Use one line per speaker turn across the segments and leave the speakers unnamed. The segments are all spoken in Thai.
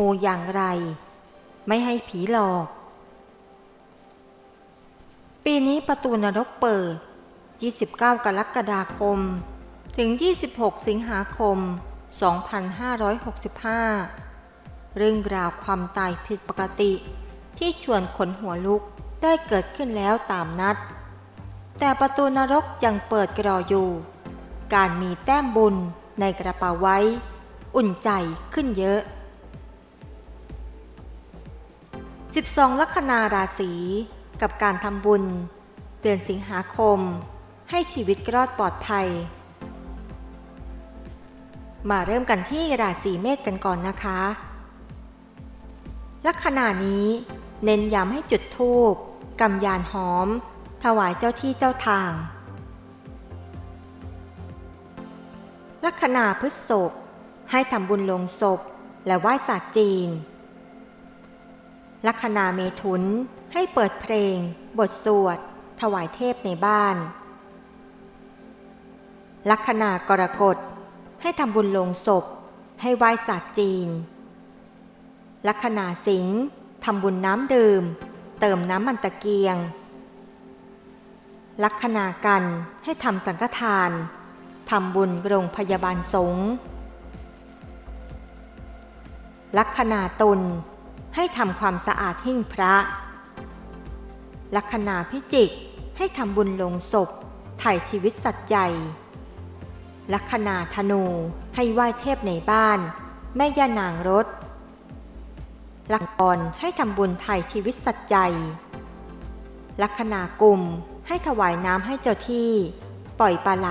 มูอย่างไร ไม่ให้ผีหลอก ปีนี้ประตูนรกเปิด 29 กรกฎาคม ถึง 26 สิงหาคม 2565 เรื่องราวความตายผิดปกติ ที่ชวนขนหัวลุกได้เกิดขึ้นแล้วตามนัด แต่ประตูนรกยังเปิดกรออยู่ การมีแต้มบุญในกระเป๋าไว้ อุ่นใจขึ้นเยอะ 12 ลัคนาราศีกับการทำบุญ เดือนสิงหาคม ให้ชีวิตรอดปลอดภัย มาเริ่มกันที่ราศีเมษกันก่อนนะคะ ลัคนานี้ เน้นย้ำให้จุดธูปกำยานหอม ถวายเจ้าที่เจ้าทาง ลัคนาพฤษภให้ทำบุญลงศพ และไหว้ศาสตร์จีน ลัคนาเมถุนให้เปิดเพลง บทสวด ถวายเทพในบ้าน ลัคนากรกฎให้ทำบุญลงศพ ให้ไหว้ศาสตร์จีน ลัคนาสิงห์ทำบุญน้ำดื่ม เติมน้ำมันตะเกียง ลัคนากันให้ทำสังฆทานทำบุญโรงพยาบาลสงฆ์ลัคนาตุล ให้ทำความสะอาดหิ้งพระ ลัคนาพิจิก ให้ทำบุญลงศพ ถ่ายชีวิตสัตว์ใหญ่ลัคนาธนูให้ไหว้เทพในบ้าน แม่ย่านางรถ ลัคกรให้ทำบุญถ่ายชีวิตสัตว์ใจ ลัคนากุมให้ถวายน้ำให้เจ้าที่ ปล่อยปลาไหล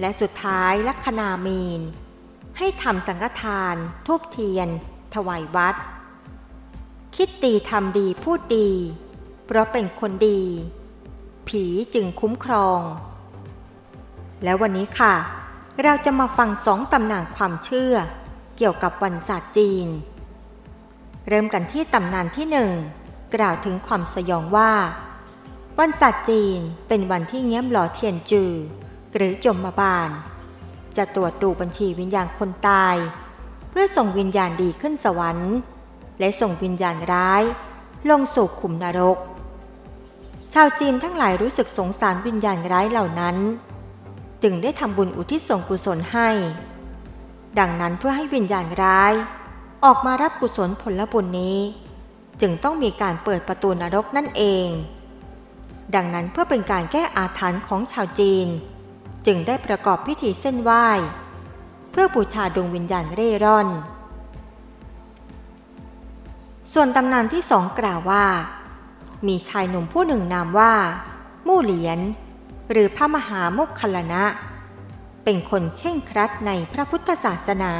และสุดท้ายลัคนามีน ให้ทำสังฆทาน ทูบเทียน ถวายวัด คิดดีทำดีพูดดี เพราะเป็นคนดี ผีจึงคุ้มครอง แล้ววันนี้ค่ะ เราจะมาฟังสองตำนานความเชื่อ เกี่ยวกับวันศาสตร์จีน เริ่มกันที่ตำนานที่หนึ่งกล่าวถึงความสยองว่า วันศาสตร์จีนเป็นวันที่เงี้ยมหล่อเทียนจือ หรือจมมาบาลจะตรวจดูบัญชีวิญญาณคนตาย พื่อส่งวิญญาณดีขึ้นสวรรค์ และส่งวิญญาณร้าย ลงสู่ขุมนรก ชาวจีนทั้งหลายรู้สึกสงสารวิญญาณร้ายเหล่านั้น จึงได้ทำบุญอุทิศส่งกุศลให้ ดังนั้นเพื่อให้วิญญาณร้าย ออกมารับกุศลผลบุญนี้ จึงต้องมีการเปิดประตูนรกนั่นเอง ดังนั้นเพื่อเป็นการแก้อาถรรพ์ของชาวจีน จึงได้ประกอบพิธีเส้นไหว้ เพื่อบูชาดวงวิญญาณเร่ร่อน ส่วนตำนานที่สองกล่าวว่า มีชายหนุ่มผู้หนึ่งนามว่า มู่เหลียน หรือพระมหาโมคคัลนะ เป็นคนเข่งครัดในพระพุทธศาสนา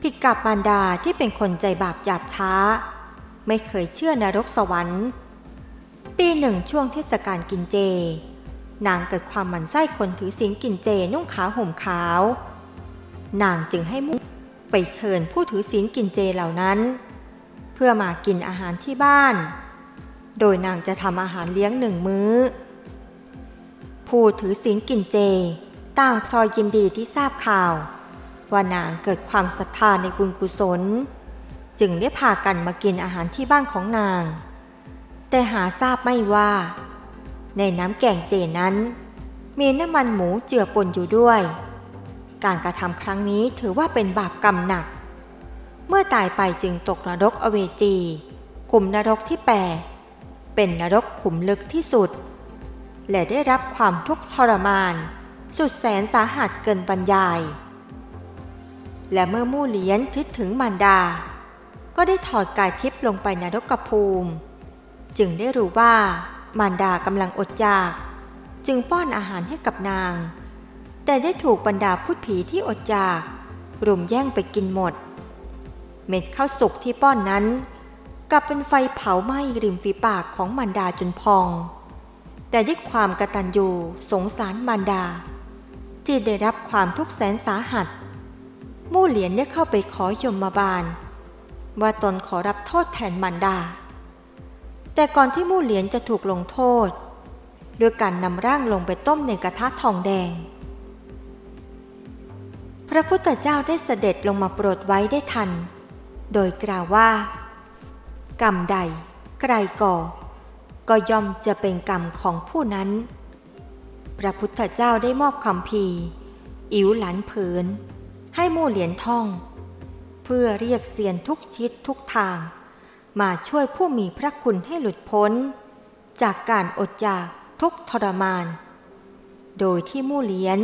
ผิดกับมารดาที่เป็นคนใจบาปหยาบช้า ไม่เคยเชื่อนรกสวรรค์ ปีหนึ่งช่วงเทศกาลกินเจนางเกิดความหมั่นไส้คนถือศีลกินเจนุ่งขาวห่มขาว นางจึงให้มุ่งไปเชิญผู้ถือศีลกินเจเหล่านั้น เพื่อมากินอาหารที่บ้าน โดยนางจะทำอาหารเลี้ยงหนึ่งมื้อ ผู้ถือศีลกินเจ ต่างพลอยยินดีที่ทราบข่าว ว่านางเกิดความศรัทธาในบุญกุศล จึงได้พากันมากินอาหารที่บ้านของนาง แต่หาทราบไม่ว่า ในน้ำแกงเจนั้น มีน้ำมันหมูเจือปนอยู่ด้วย การกระทำครั้งนี้ถือว่าเป็นบาปกรรมหนัก เมื่อตายไปจึงตกนรกอเวจีขุมนรกที่แปดเป็นนรกขุมลึกที่สุด และได้รับความทุกข์ทรมาน สุดแสนสาหัสเกินบรรยาย และเมื่อมู่เลียนคิดถึงมารดา ก็ได้ถอดกายทิพย์ลงไปนรกภูมิ จึงได้รู้ว่ามารดากำลังอดอยาก จึงป้อนอาหารให้กับนาง แต่ได้ถูกบรรดาพูดผีที่อดอยากรุมแย่งไปกินหมด เม็ดข้าวสุกที่ป้อนนั้น กลับเป็นไฟเผาไหม้ริมฝีปากของมารดาจนพอง แต่ด้วยความกะตัญญูสงสารมารดา ที่ได้รับความทุกข์แสนสาหัส มู่เหลียนได้เข้าไปขอยมมาบาล ว่าตนขอรับโทษแทนมารดา แต่ก่อนที่มู่เหลียนจะถูกลงโทษด้วยการนำร่างลงไปต้มในกระทะทองแดง พระพุทธเจ้าได้เสด็จลงมาโปรดไว้ได้ทัน โดยกล่าวว่า กรรมใดใครก่อ ก็ย่อมจะเป็นกรรมของผู้นั้น พระพุทธเจ้าได้มอบคำพีอิ๋วหลันเผินให้มู่เหรียญทอง เพื่อเรียกเสียนทุกชิดทุกทาง มาช่วยผู้มีพระคุณให้หลุดพ้น จากการอดจากทุกทรมาน โดยที่มู่เหรียญ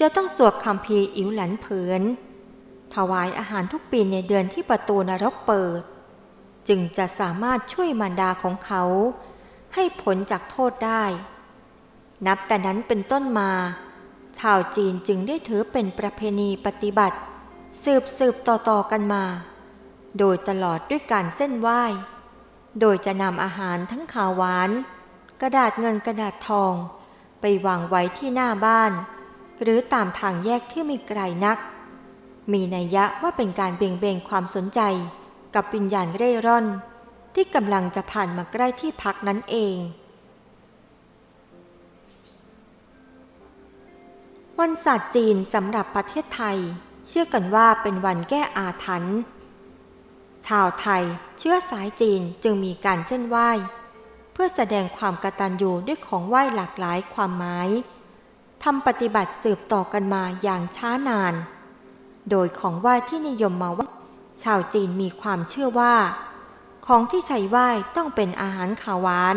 จะต้องสวดคำพีอิ๋วหลันเผิน ถวายอาหารทุกปีในเดือนที่ประตูนรกเปิด จึงจะสามารถช่วยมารดาของเขา ให้พ้นจากโทษได้ นับแต่นั้นเป็นต้นมา ชาวจีนจึงได้ถือเป็นประเพณีปฏิบัติ สืบสืบต่อๆกันมา โดยตลอดด้วยการเส้นไหว้ โดยจะนำอาหารทั้งขาวหวาน กระดาษเงินกระดาษทอง ไปวางไว้ที่หน้าบ้าน หรือตามทางแยกที่ไม่ไกลนัก มีนัยยะว่าเป็นการเบี่ยงเบนความสนใจ กับวิญญาณเร่ร่อน ที่กำลังจะผ่านมาใกล้ที่พักนั้นเอง วันศาสตร์จีนสำหรับประเทศไทย เชื่อกันว่าเป็นวันแก้อาถรรพ์ชาวไทยเชื้อสายจีนจึงมีการเส้นไหว้ เพื่อแสดงความกตัญญูด้วยของไหว้หลากหลายความหมาย ทำปฏิบัติสืบต่อกันมาอย่างช้านาน โดยของไหว้ที่นิยมมาว่า ชาวจีนมีความเชื่อว่า ของที่ใช้ไหว้ต้องเป็นอาหารขาวหวาน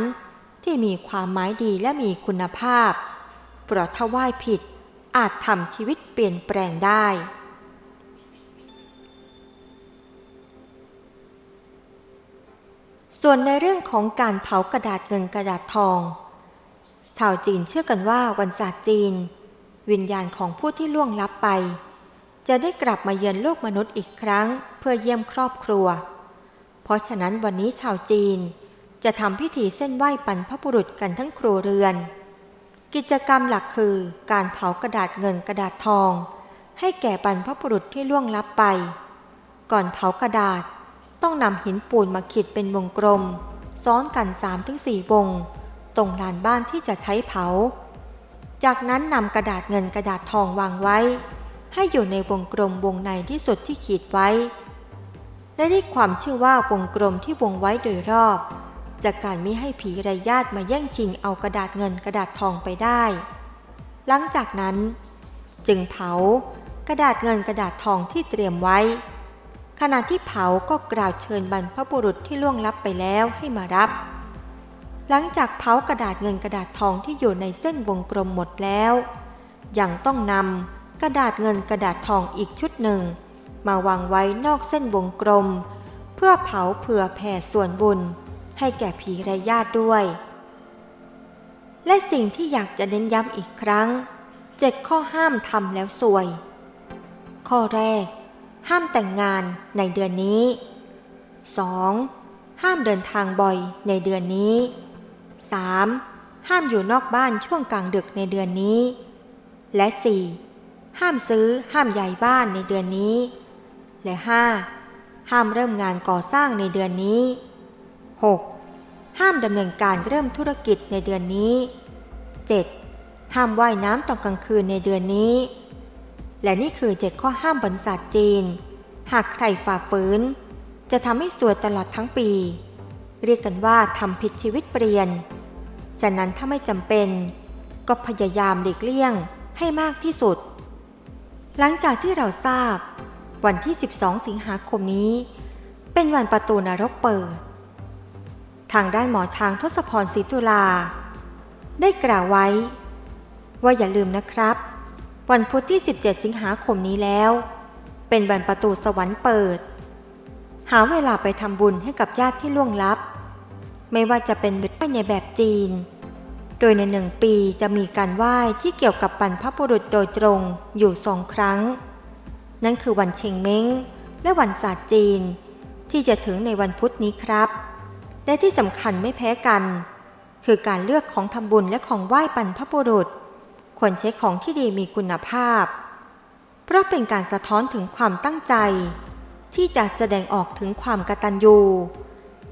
ที่มีความหมายดีและมีคุณภาพ เพราะถ้าไหว้ผิดอาจทำชีวิตเปลี่ยนแปลงได้ ส่วนในเรื่องของการเผากระดาษเงินกระดาษทอง ชาวจีนเชื่อกันว่าวันศาสตร์จีน วิญญาณของผู้ที่ล่วงลับไป จะได้กลับมาเยือนโลกมนุษย์อีกครั้งเพื่อเยี่ยมครอบครัว เพราะฉะนั้นวันนี้ชาวจีนจะทำพิธีเส้นไหว้ปันพระบุรุษกันทั้งครัวเรือน กิจกรรมหลักคือการเผากระดาษเงินกระดาษทอง ให้แก่บรรพบุรุษที่ล่วงลับไป ก่อนเผากระดาษต้องนำหินปูนมาขีดเป็นวงกลม ซ้อนกัน3-4วง ตรงลานบ้านที่จะใช้เผา จากนั้นนำกระดาษเงินกระดาษทองวางไว้ ให้อยู่ในวงกลมวงในที่สุดที่ขีดไว้ และได้ความเชื่อว่าวงกลมที่วงไว้โดยรอบ จากการไม่ให้ผีไรญาติมาแย่งชิงเอากระดาษเงินกระดาษทองไปได้ หลังจากนั้น จึงเผากระดาษเงินกระดาษทองที่เตรียมไว้ ขณะที่เผาก็กล่าวเชิญบรรพบุรุษที่ล่วงลับไปแล้วให้มารับ หลังจากเผากระดาษเงินกระดาษทองที่อยู่ในเส้นวงกลมหมดแล้ว ยังต้องนำกระดาษเงินกระดาษทองอีกชุดหนึ่ง มาวางไว้นอกเส้นวงกลม เพื่อเผาเผื่อแผ่ส่วนบุญ ให้แก่ผีไร้ญาติด้วย และสิ่งที่อยากจะเน้นย้ำอีกครั้งเจ็ดข้อห้ามทำแล้วสวย ข้อแรก ห้ามแต่งงานในเดือนนี้ 2. ห้ามเดินทางบ่อยในเดือนนี้ 3. ห้ามอยู่นอกบ้านช่วงกลางดึกในเดือนนี้ และ 4. ห้ามซื้อห้ามย้ายบ้านในเดือนนี้ และ 5. ห้ามเริ่มงานก่อสร้างในเดือนนี้ 6. ห้ามดำเนินการเริ่มธุรกิจในเดือนนี้ 7. ห้ามว่ายน้ำตอนกลางคืนในเดือนนี้ และนี่คือเจ็ดข้อห้ามบนศาสตร์จีน หากใครฝ่าฝืน จะทำให้สวยตลอดทั้งปี เรียกกันว่าทำผิดชีวิตเปลี่ยน ฉะนั้นถ้าไม่จำเป็น ก็พยายามหลีกเลี่ยงให้มากที่สุด หลังจากที่เราทราบ วันที่ 12 สิงหาคมนี้ เป็นวันประตูนรกเปิด ทางด้านหมอช้างทศพรศรีตุลา ได้กล่าวไว้ ว่าอย่าลืมนะครับ วันพุธที่ 17 สิงหาคมนี้แล้ว เป็นวันประตูสวรรค์เปิด หาเวลาไปทำบุญให้กับญาติที่ล่วงลับ ไม่ว่าจะเป็นไหว้ในแบบจีน โดยในหนึ่งปีจะมีการไหว้ที่เกี่ยวกับบรรพบุรุษโดยตรงอยู่สองครั้ง นั่นคือวันเชงเม้ง และวันศาสตร์จีน ที่จะถึงในวันพุธนี้ครับ และที่สำคัญไม่แพ้กัน คือการเลือกของทำบุญและของไหว้บรรพบุรุษ ควรใช้ของที่ดีมีคุณภาพ เพราะเป็นการสะท้อนถึงความตั้งใจ ที่จะแสดงออกถึงความกตัญญู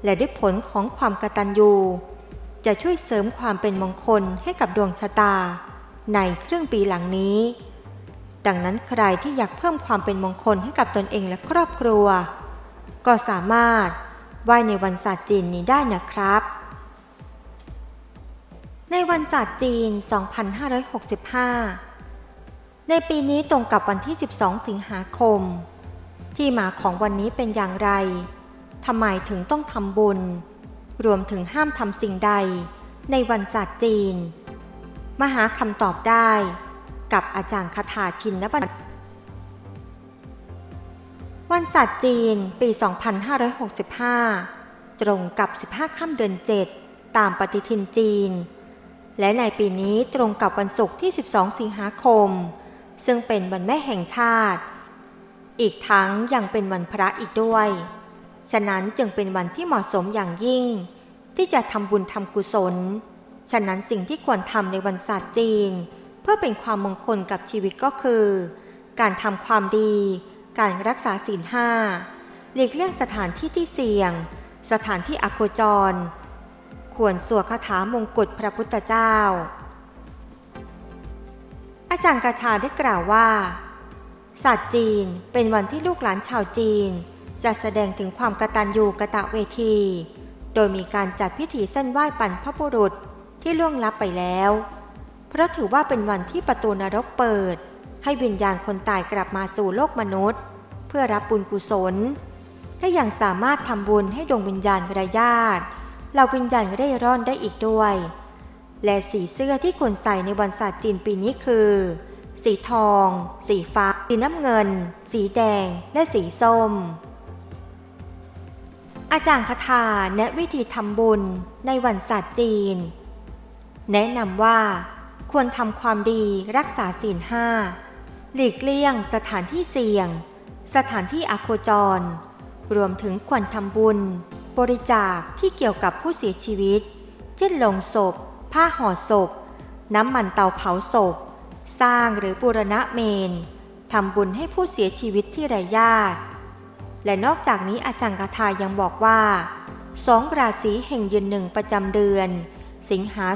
และด้วยผลของความกตัญญู จะช่วยเสริมความเป็นมงคลให้กับดวงชะตา ในครึ่งปีหลังนี้ ดังนั้นใครที่อยากเพิ่มความเป็นมงคลให้กับตนเองและครอบครัว ก็สามารถไหว้ในวันศาสตร์จีนนี้ได้นะครับ ในวันศาสตร์จีน 2565 ในปีนี้ตรงกับวันที่ 12 สิงหาคม ที่มาของวันนี้เป็นอย่างไรทำไมถึงต้องทำบุญ รวมถึงห้ามทำสิ่งใดในวันศาสตร์จีนมาหาคำตอบได้ กับอาจารย์คาถาชินนบัญวันศาสตร์จีนปี 2565 ตรงกับ 15 ค่ำเดือน 7 ตามปฏิทินจีน และในปีนี้ตรงกับวันศุกร์ที่ 12 สิงหาคม ซึ่งเป็นวันแม่แห่งชาติ อีกทั้งยังเป็นวันพระอีกด้วย ฉะนั้นจึงเป็นวันที่เหมาะสมอย่างยิ่ง ที่จะทำบุญทำกุศล ฉะนั้นสิ่งที่ควรทำในวันศาสตร์จีน เพื่อเป็นความมงคลกับชีวิตก็คือ การทำความดี การรักษาศีลห้าหลีกเลี่ยงสถานที่ที่เสี่ยง สถานที่อโคจร ควรสวดคาถามงกุฎพระพุทธเจ้า อาจารย์กาชาได้กล่าวว่า ศาสตร์จีนเป็นวันที่ลูกหลานชาวจีน จะแสดงถึงความกตัญญูกะตะเวที โดยมีการจัดพิธีเส้นไหว้ปันพระบุรุษที่ล่วงลับไปแล้ว เพราะถือว่าเป็นวันที่ประตูนรกเปิด ให้วิญญาณคนตายกลับมาสู่โลกมนุษย์ เพื่อรับบุญกุศล และยังสามารถทำบุญให้ดวงวิญญาณรายาติเหล่าวิญญาณเร่ร่อนได้อีกด้วย และสีเสื้อที่ควรใส่ในวันศาสตร์จีนปีนี้คือ สีทอง สีฟ้า สีน้ำเงิน สีแดง และสีส้ม อาจารย์คาถาแนะวิธีทำบุญในวันศาสตร์จีน แนะนำว่า ควรทำความดีรักษาศีลห้าหลีกเลี่ยงสถานที่เสี่ยง สถานที่อโคจร รวมถึงควรทำบุญ บริจาคที่เกี่ยวกับผู้เสียชีวิต เช่นลงศพ ผ้าห่อศพ น้ำมันเตาเผาศพ สร้างหรือบูรณะเมน ทำบุญให้ผู้เสียชีวิตที่ไร้ญาติ และนอกจากนี้อาจารย์กาทายังบอกว่าสองราศีแห่งยืนหนึ่งประจำเดือน สิงหา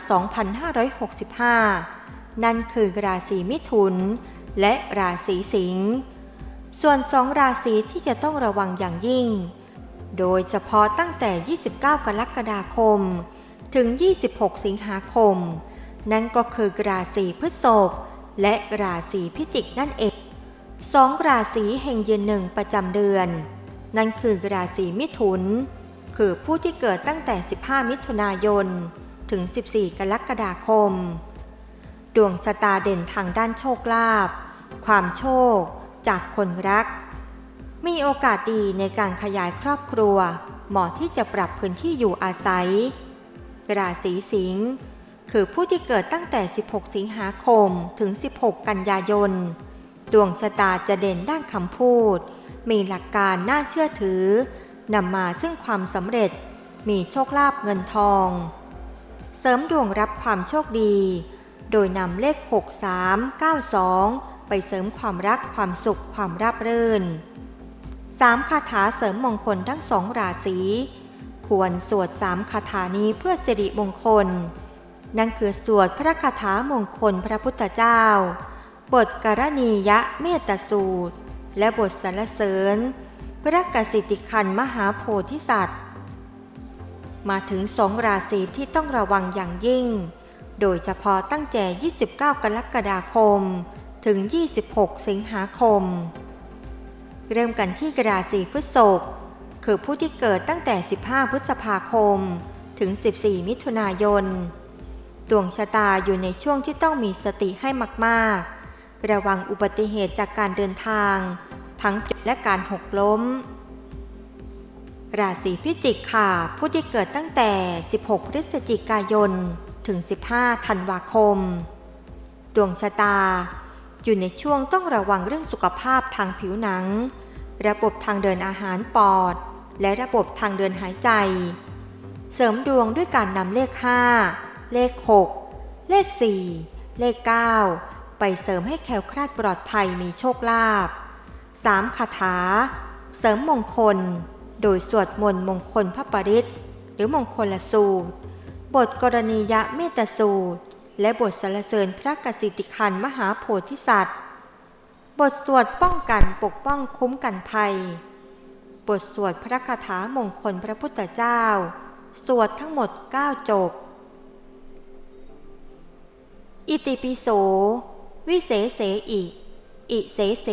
2565 นั่นคือราศีมิถุน และราศีสิงห์ส่วนสองราศีที่จะต้องระวังอย่างยิ่ง โดยเฉพาะตั้งแต่ 29 กรกฎาคม ถึง 26 สิงหาคม นั่นก็คือราศีพฤษภและราศีพิจิกนั่นเอง สองราศีแห่งยืนหนึ่งประจำเดือน นั่นคือราศีมิถุน คือผู้ที่เกิดตั้งแต่ 15 มิถุนายน ถึง 14 กรกฎาคม ดวงชะตาเด่นทางด้านโชคลาภความโชค จากคนรัก มีโอกาสดีในการขยายครอบครัว เหมาะที่จะปรับพื้นที่อยู่อาศัย ราศีสิงห์คือผู้ที่เกิดตั้งแต่ 16 สิงหาคมถึง 16 กันยายน ดวงชะตาจะเด่นด้านคำพูด มีหลักการน่าเชื่อถือนำมาซึ่งความสำเร็จ มีโชคลาภเงินทอง เสริมดวงรับความโชคดี โดยนำเลข 6392 ไปเสริมความรักความสุขความราบรื่นสามคาถาเสริมมงคลทั้งสองราศีควรสวดสามคาถานี้เพื่อสิริมงคล นั่นคือสวดพระคาถามงคลพระพุทธเจ้า บทกรณียะเมตสูตร และบทสรรเสริญ พระกสิติคันมหาโพธิสัตว์ มาถึงสองราศีที่ต้องระวังอย่างยิ่ง โดยเฉพาะตั้งแต่ 29 กรกฎาคม ถึง 26 สิงหาคม เริ่มกันที่ราศีพฤษภคือผู้ที่เกิดตั้งแต่ 15 พฤษภาคม ถึง 14 มิถุนายน ดวงชะตาอยู่ในช่วงที่ต้องมีสติให้มากๆ ระวังอุบัติเหตุจากการเดินทาง ทั้งจุดและการหกล้ม ราศีพิจิกค่ะ ผู้ที่เกิดตั้งแต่ 16 พฤศจิกายน ถึง 15 ธันวาคม ดวงชะตา อยู่ในช่วงต้องระวังเรื่องสุขภาพทางผิวหนัง ระบบทางเดินอาหารปอด และระบบทางเดินหายใจ เสริมดวงด้วยการนำเลข 5 เลข 6 เลข 4 เลข 9 เสริมให้แคล้วคลาดปลอดภัยมีโชคลาภสามคาถา เสริมมงคล โดยสวดมนต์มงคลพระปริตหรือมงคลละสูตร บทกรณียะเมตสูตร และบทสรรเสริญพระกสิติคันมหาโพธิสัตว์ บทสวดป้องกันปกป้องคุ้มกันภัย บทสวดพระคาถามงคลพระพุทธเจ้า สวดทั้งหมด 9 จบอิติปิโส วิเศษเสอิอิเสเส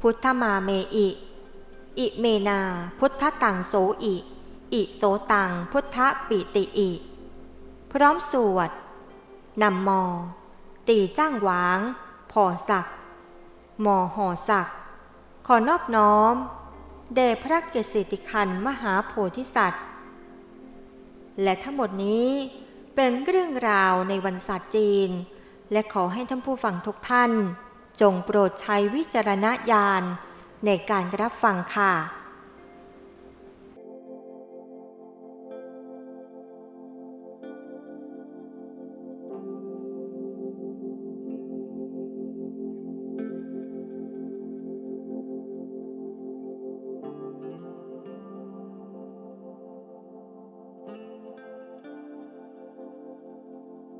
พุทธมาเมอิ อิเมนา พุทธตังโสอิ อิโสตัง พุทธปิติอิ พร้อมสวดนำมอ ตีจ้างหวาง พอศักด์มอห่อศักด์ขอนอบน้อมเดพระเกศติคันมหาโพธิสัตว์ และทั้งหมดนี้เป็นเรื่องราวในวันศาสตร์จีน และขอให้ท่านผู้ฟังทุกท่าน จงโปรดใช้วิจารณญาณในการรับฟังค่ะ